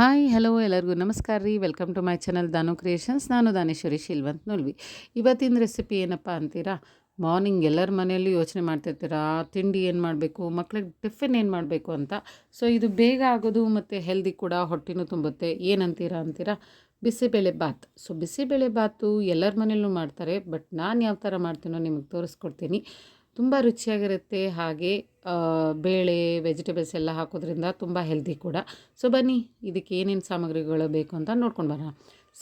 Hi, hello ಎಲ್ಲರಿಗೂ ನಮಸ್ಕಾರ ರೀ. Welcome to my channel Danu creations ನಾನು ದಾನೇಶ್ವರಿ ಶಿಲ್ವಂತ್ ನೋಡ್ವಿ ಇವತ್ತಿನ ರೆಸಿಪಿ ಏನಪ್ಪ ಅಂತೀರಾ? ಮಾರ್ನಿಂಗ್ ಎಲ್ಲರ ಮನೆಯಲ್ಲೂ ಯೋಚನೆ ಮಾಡ್ತಿರ್ತೀರಾ? ತಿಂಡಿ ಏನು ಮಾಡಬೇಕು? ಮಕ್ಳಿಗೆ ಟಿಫಿನ್ ಏನು ಮಾಡಬೇಕು ಅಂತ. ಸೊ ಇದು ಬೇಗ ಆಗೋದು ಮತ್ತು ಹೆಲ್ದಿ ಕೂಡ ಹೊಟ್ಟೆನೂ ತುಂಬುತ್ತೆ. ಏನಂತೀರಾ ಅಂತೀರಾ? ಬಿಸಿಬೇಳೆ ಬಾತ್. ಸೊ ಬಿಸಿಬೇಳೆ ಬಾತು ಎಲ್ಲರ ಮನೆಯಲ್ಲೂ ಮಾಡ್ತಾರೆ. ಬಟ್ ನಾನು ಯಾವ ಥರ ಮಾಡ್ತೀನೋ ನಿಮಗೆ ತೋರಿಸ್ಕೊಡ್ತೀನಿ. ತುಂಬ ರುಚಿಯಾಗಿರುತ್ತೆ. ಹಾಗೆ ಬೇಳೆ ವೆಜಿಟೇಬಲ್ಸ್ ಎಲ್ಲ ಹಾಕೋದ್ರಿಂದ ತುಂಬ ಹೆಲ್ದಿ ಕೂಡ. ಸೊ ಬನ್ನಿ, ಇದಕ್ಕೆ ಏನೇನು ಸಾಮಗ್ರಿಗಳು ಬೇಕು ಅಂತ ನೋಡ್ಕೊಂಡು ಬರೋಣ.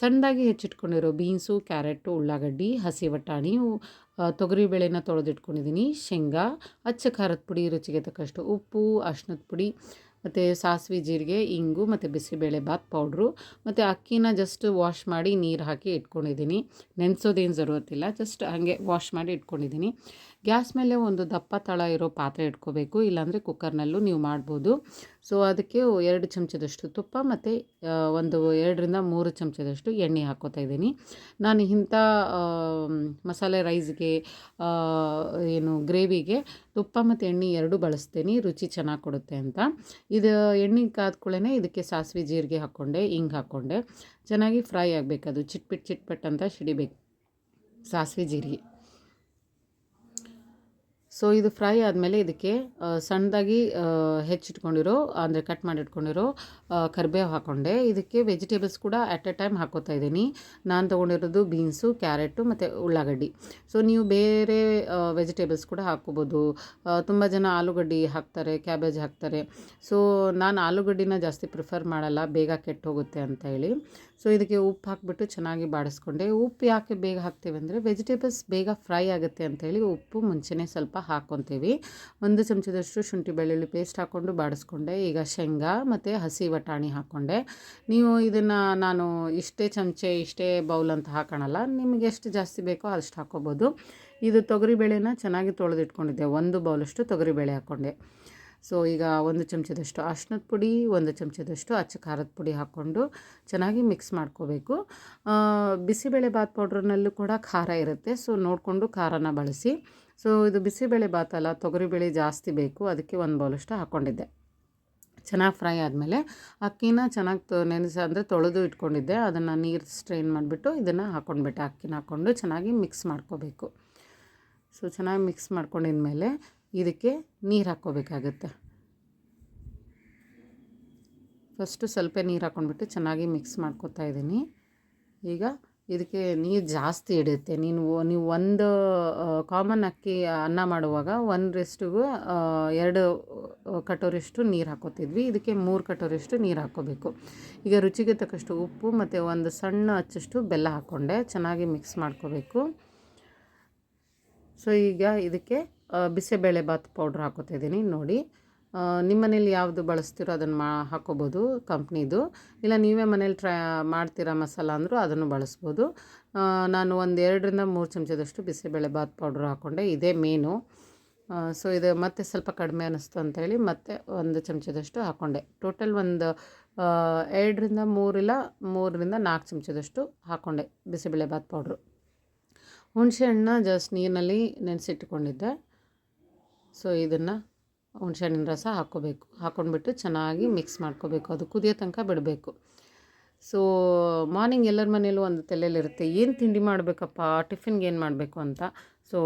ಸಣ್ಣದಾಗಿ ಹೆಚ್ಚಿಟ್ಕೊಂಡಿರೋ ಬೀನ್ಸು ಕ್ಯಾರೆಟು ಉಳ್ಳಾಗಡ್ಡಿ, ಹಸಿ ಬಟಾಣಿ ತೊಗರಿ ಬೇಳೆನ ತೊಳೆದಿಟ್ಕೊಂಡಿದ್ದೀನಿ ಶೇಂಗಾ, ಅಚ್ಚ ಖಾರದ ಪುಡಿ, ರುಚಿಗೆ ತಕ್ಕಷ್ಟು ಉಪ್ಪು ಅಶ್ನದ ಪುಡಿ ಮತ್ತು ಸಾಸಿವೆ ಜೀರಿಗೆ, ಇಂಗು ಮತ್ತು ಬಿಸಿಬೇಳೆಬಾತ್ ಪೌಡ್ರು ಮತ್ತು ಅಕ್ಕಿನ ಜಸ್ಟ್ ವಾಶ್ ಮಾಡಿ ನೀರು ಹಾಕಿ ಇಟ್ಕೊಂಡಿದ್ದೀನಿ. ನೆನೆಸೋದೇನು ಜರುರತ್ತಿಲ್ಲ ಜಸ್ಟ್ ಹಾಗೆ ವಾಶ್ ಮಾಡಿ ಇಟ್ಕೊಂಡಿದ್ದೀನಿ. ಗ್ಯಾಸ್ ಮೇಲೆ ಒಂದು ದಪ್ಪ ತಳ ಇರೋ ಪಾತ್ರೆ ಇಟ್ಕೋಬೇಕು, ಇಲ್ಲಾಂದರೆ ಕುಕ್ಕರ್ನಲ್ಲೂ ನೀವು ಮಾಡ್ಬೋದು. ಸೊ, ಅದಕ್ಕೆ ಎರಡು ಚಮಚದಷ್ಟು ತುಪ್ಪ ಮತ್ತು ಒಂದು ಎರಡರಿಂದ ಮೂರು ಚಮಚದಷ್ಟು ಎಣ್ಣೆ ಹಾಕೋತಾ ಇದ್ದೀನಿ. ನಾನು ಇಂಥ ಮಸಾಲೆ ರೈಸ್ಗೆ ಏನು ಗ್ರೇವಿಗೆ ತುಪ್ಪ ಮತ್ತು ಎಣ್ಣೆ ಎರಡೂ ಬಳಸ್ತೀನಿ, ರುಚಿ ಚೆನ್ನಾಗಿ ಕೊಡುತ್ತೆ ಅಂತ. ಇದು ಎಣ್ಣೆ ಕಾದ್ಕೊಳ್ಳೇ ಇದಕ್ಕೆ ಸಾಸಿವೆ ಜೀರಿಗೆ ಹಾಕ್ಕೊಂಡೆ, ಹಿಂಗೆ ಹಾಕ್ಕೊಂಡೆ. ಚೆನ್ನಾಗಿ ಫ್ರೈ ಆಗಬೇಕು ಅದು, ಚಿಟ್ಪಿಟ್ ಚಿಟ್ಪಟ್ ಅಂತ ಸಿಡಿಬೇಕು, ಸಾಸಿವೆ ಜೀರಿಗೆ. ಸೊ ಇದು ಫ್ರೈ ಆದಮೇಲೆ ಇದಕ್ಕೆ ಸಣ್ಣದಾಗಿ ಹೆಚ್ಚಿಟ್ಕೊಂಡಿರೋ, ಅಂದರೆ ಕಟ್ ಮಾಡಿಟ್ಕೊಂಡಿರೋ ಕರಿಬೇವು ಹಾಕ್ಕೊಂಡೆ ಇದಕ್ಕೆ ವೆಜಿಟೇಬಲ್ಸ್ ಕೂಡ ಅಟ್ ಎ ಟೈಮ್ ಹಾಕೋತಾ ಇದ್ದೀನಿ. ನಾನು ತೊಗೊಂಡಿರೋದು ಬೀನ್ಸು ಕ್ಯಾರೆಟು ಮತ್ತು ಉಳ್ಳಾಗಡ್ಡಿ. ಸೊ ನೀವು ಬೇರೆ ವೆಜಿಟೇಬಲ್ಸ್ ಕೂಡ ಹಾಕ್ಕೋಬೋದು. ತುಂಬ ಜನ ಆಲೂಗಡ್ಡಿ ಹಾಕ್ತಾರೆ ಕ್ಯಾಬೇಜ್ ಹಾಕ್ತಾರೆ. ಸೊ ನಾನು ಆಲೂಗಡ್ಡಿನ ಜಾಸ್ತಿ ಪ್ರಿಫರ್ ಮಾಡಲ್ಲ, ಬೇಗ ಕೆಟ್ಟು ಹೋಗುತ್ತೆ ಅಂತ ಹೇಳಿ. ಸೊ ಇದಕ್ಕೆ ಉಪ್ಪು ಹಾಕಿಬಿಟ್ಟು ಚೆನ್ನಾಗಿ ಬಾಡಿಸ್ಕೊಂಡೆ. ಉಪ್ಪು ಯಾಕೆ ಬೇಗ ಹಾಕ್ತೀವಿ ಅಂದರೆ ವೆಜಿಟೇಬಲ್ಸ್ ಬೇಗ ಫ್ರೈ ಆಗುತ್ತೆ ಅಂತೇಳಿ ಉಪ್ಪು ಮುಂಚೆನೇ ಸ್ವಲ್ಪ ಹಾಕ್ಕೊತೀವಿ. ಒಂದು ಚಮಚದಷ್ಟು ಶುಂಠಿ ಬೆಳ್ಳುಳ್ಳಿ ಪೇಸ್ಟ್ ಹಾಕ್ಕೊಂಡು ಬಾಡಿಸ್ಕೊಂಡೆ. ಈಗ ಶೇಂಗಾ ಮತ್ತು ಹಸಿ ಬಟಾಣಿ ಹಾಕ್ಕೊಂಡೆ. ನೀವು ಇದನ್ನು ನಾನು ಇಷ್ಟೇ ಚಮಚೆ, ಇಷ್ಟೇ ಬೌಲ್ ಅಂತ ಹಾಕೋಣಲ್ಲ, ನಿಮಗೆ ಎಷ್ಟು ಜಾಸ್ತಿ ಬೇಕೋ ಅಷ್ಟು ಹಾಕ್ಕೋಬೋದು. ಇದು ತೊಗರಿಬೇಳೆನ ಚೆನ್ನಾಗಿ ತೊಳೆದಿಟ್ಕೊಂಡಿದ್ದೆ. ಒಂದು ಬೌಲಷ್ಟು ತೊಗರಿಬೇಳೆ ಹಾಕ್ಕೊಂಡೆ. ಸೊ, ಈಗ ಒಂದು ಚಮಚದಷ್ಟು ಅರ್ಶಿನದ ಪುಡಿ, ಒಂದು ಚಮಚದಷ್ಟು ಅಚ್ಚ ಖಾರದ ಪುಡಿ ಹಾಕ್ಕೊಂಡು ಚೆನ್ನಾಗಿ ಮಿಕ್ಸ್ ಮಾಡ್ಕೋಬೇಕು. ಬಿಸಿಬೇಳೆ ಬಾತ್ ಪೌಡ್ರ್ನಲ್ಲೂ ಕೂಡ ಖಾರ ಇರುತ್ತೆ. ಸೊ, ನೋಡಿಕೊಂಡು ಖಾರನ ಬಳಸಿ. ಸೊ, ಇದು ಬಿಸಿಬೇಳೆ ಬಾತ್ ಅಲ್ಲ, ತೊಗರಿಬೇಳೆ ಜಾಸ್ತಿ ಬೇಕು. ಅದಕ್ಕೆ ಒಂದು ಬೌಲಷ್ಟು ಹಾಕ್ಕೊಂಡಿದ್ದೆ ಚೆನ್ನಾಗಿ ಫ್ರೈ ಆದಮೇಲೆ ಅಕ್ಕಿನ ಚೆನ್ನಾಗಿ ನೆನೆಸಿ, ಅಂದರೆ ತೊಳೆದು ಇಟ್ಕೊಂಡಿದ್ದೆ. ಅದನ್ನು ನೀರು ಸ್ಟ್ರೈನ್ ಮಾಡಿಬಿಟ್ಟು ಇದನ್ನು ಹಾಕ್ಕೊಂಡ್ಬಿಟ್ಟೆ ಅಕ್ಕಿನ ಹಾಕ್ಕೊಂಡು ಚೆನ್ನಾಗಿ ಮಿಕ್ಸ್ ಮಾಡ್ಕೋಬೇಕು. ಸೊ, ಚೆನ್ನಾಗಿ ಮಿಕ್ಸ್ ಮಾಡ್ಕೊಂಡಿದ್ಮೇಲೆ ಇದಕ್ಕೆ ನೀರು ಹಾಕ್ಕೋಬೇಕಾಗುತ್ತೆ. ಫಸ್ಟು ಸ್ವಲ್ಪ ನೀರು ಹಾಕ್ಕೊಂಡ್ಬಿಟ್ಟು ಚೆನ್ನಾಗಿ ಮಿಕ್ಸ್ ಮಾಡ್ಕೊತಾ ಇದ್ದೀನಿ. ಈಗ ಇದಕ್ಕೆ ನೀರು ಜಾಸ್ತಿ ಹಿಡಿಯುತ್ತೆ. ನೀನು ನೀವು ಒಂದು ಕಾಮನ್ ಅಕ್ಕಿ ಅನ್ನ ಮಾಡುವಾಗ ಒಂದರಷ್ಟಿಗೂ ಎರಡು ಕಟೋರಿಷ್ಟು ನೀರು ಹಾಕೋತಿದ್ವಿ ಇದಕ್ಕೆ ಮೂರು ಕಟೋರಿಷ್ಟು ನೀರು ಹಾಕ್ಕೋಬೇಕು. ಈಗ ರುಚಿಗೆ ತಕ್ಕಷ್ಟು ಉಪ್ಪು ಮತ್ತು ಒಂದು ಸಣ್ಣ ಹಚ್ಚಷ್ಟು ಬೆಲ್ಲ ಹಾಕ್ಕೊಂಡೆ ಚೆನ್ನಾಗಿ ಮಿಕ್ಸ್ ಮಾಡ್ಕೋಬೇಕು. ಸೊ ಈಗ ಇದಕ್ಕೆ ಆ, ಬಿಸಿಬೇಳೆ ಬಾತ್ ಪೌಡ್ರ್ ಹಾಕೋತಿದ್ದೀನಿ ನೋಡಿ. ನಿಮ್ಮ ಮನೇಲಿ ಯಾವುದು ಬಳಸ್ತೀರೋ ಅದನ್ನು ಮಾ ಹಾಕೋಬೋದು ಕಂಪ್ನಿದು. ಇಲ್ಲ ನೀವೇ ಮನೇಲಿ ಟ್ರೈ ಮಾಡ್ತೀರಾ ಮಸಾಲ ಅಂದರೂ ಅದನ್ನು ಬಳಸ್ಬೋದು. ನಾನು ಒಂದು ಎರಡರಿಂದ ಮೂರು ಚಮಚದಷ್ಟು ಬಿಸಿಬೇಳೆ ಬಾತ್ ಪೌಡ್ರ್ ಹಾಕ್ಕೊಂಡೆ ಇದೇ ಮೇನು ಸೊ ಇದು ಮತ್ತೆ ಸ್ವಲ್ಪ ಕಡಿಮೆ ಅನ್ನಿಸ್ತು ಅಂತೇಳಿ ಮತ್ತೆ ಒಂದು ಚಮಚದಷ್ಟು ಹಾಕ್ಕೊಂಡೆ ಟೋಟಲ್ ಒಂದು ಎರಡರಿಂದ ಮೂರಿಲ್ಲ ಮೂರರಿಂದ ನಾಲ್ಕು ಚಮಚದಷ್ಟು ಹಾಕ್ಕೊಂಡೆ ಬಿಸಿಬೇಳೆ ಬಾತ್ ಪೌಡ್ರು ಹುಣಸೆ ಹಣ್ಣನ್ನ ಜಸ್ಟ್ ನೀರಿನಲ್ಲಿ ನೆನೆಸಿಟ್ಕೊಂಡಿದ್ದೆ. ಸೊ ಇದನ್ನು ಹುಣಸೆಹಣ್ಣಿನ ರಸ ಹಾಕ್ಕೋಬೇಕು. ಹಾಕ್ಕೊಂಡ್ಬಿಟ್ಟು ಚೆನ್ನಾಗಿ ಮಿಕ್ಸ್ ಮಾಡ್ಕೋಬೇಕು. ಅದು ಕುದಿಯೋ ತನಕ ಬಿಡಬೇಕು. ಸೊ ಮಾರ್ನಿಂಗ್ ಎಲ್ಲರ ಮನೇಲೂ ಒಂದು ತಲೆಯಲ್ಲಿರುತ್ತೆ. ಏನು ತಿಂಡಿ ಮಾಡಬೇಕಪ್ಪ? ಟಿಫಿನ್ಗೆ ಏನು ಮಾಡಬೇಕು ಅಂತ? ಸೊ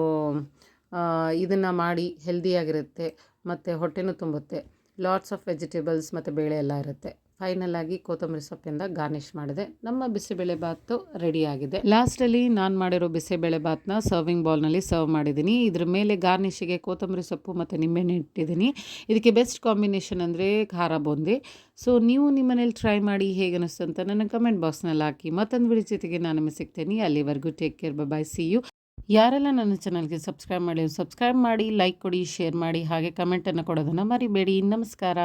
ಇದನ್ನು ಮಾಡಿ ಹೆಲ್ದಿಯಾಗಿರುತ್ತೆ ಮತ್ತು ಹೊಟ್ಟೆನೂ ತುಂಬುತ್ತೆ. ಲಾಟ್ಸ್ ಆಫ್ ವೆಜಿಟೇಬಲ್ಸ್ ಮತ್ತು ಬೇಳೆ ಎಲ್ಲ ಇರುತ್ತೆ. ಫೈನಲ್ ಆಗಿ ಕೊತ್ತಂಬರಿ ಸೊಪ್ಪಿಂದ ಗಾರ್ನಿಷ್ ಮಾಡಿದೆ. ನಮ್ಮ ಬಿಸಿಬೇಳೆ ಬಾತು ರೆಡಿ ಆಗಿದೆ ಲಾಸ್ಟಲ್ಲಿ ನಾನು ಮಾಡಿರೋ ಬಿಸಿಬೇಳೆ ಬಾತ್ನ ಸರ್ವಿಂಗ್ ಬೌಲ್ನಲ್ಲಿ ಸರ್ವ್ ಮಾಡಿದ್ದೀನಿ. ಇದ್ರ ಮೇಲೆ ಗಾರ್ನಿಷಿಗೆ ಕೊತ್ತಂಬರಿ ಸೊಪ್ಪು ಮತ್ತು ನಿಂಬೆಹಣ್ಣು ಇಟ್ಟಿದ್ದೀನಿ. ಇದಕ್ಕೆ ಬೆಸ್ಟ್ ಕಾಂಬಿನೇಷನ್ ಅಂದರೆ ಖಾರ ಬೂಂದಿ. ಸೊ ನೀವು ನಿಮ್ಮ ಮನೇಲಿ ಟ್ರೈ ಮಾಡಿ ಹೇಗೆ ಅನಿಸ್ತು ಅಂತ ನನ್ನ ಕಮೆಂಟ್ ಬಾಕ್ಸ್ನಲ್ಲಿ ಹಾಕಿ. ಮತ್ತೊಂದು ವಿಡಿಯೋ ಜೊತೆಗೆ ನಾನು ನಿಮಗೆ ಸಿಗ್ತೀನಿ. ಅಲ್ಲಿವರೆಗೂ take care bye see you ಯಾರೆಲ್ಲ ನನ್ನ ಚಾನಲ್ಗೆ ಸಬ್ಸ್ಕ್ರೈಬ್ ಮಾಡಿ ಸಬ್ಸ್ಕ್ರೈಬ್ ಮಾಡಿ ಲೈಕ್ ಕೊಡಿ ಶೇರ್ ಮಾಡಿ, ಹಾಗೆ ಕಮೆಂಟನ್ನು ಕೊಡೋದನ್ನು ಮರಿಬೇಡಿ. ನಮಸ್ಕಾರ.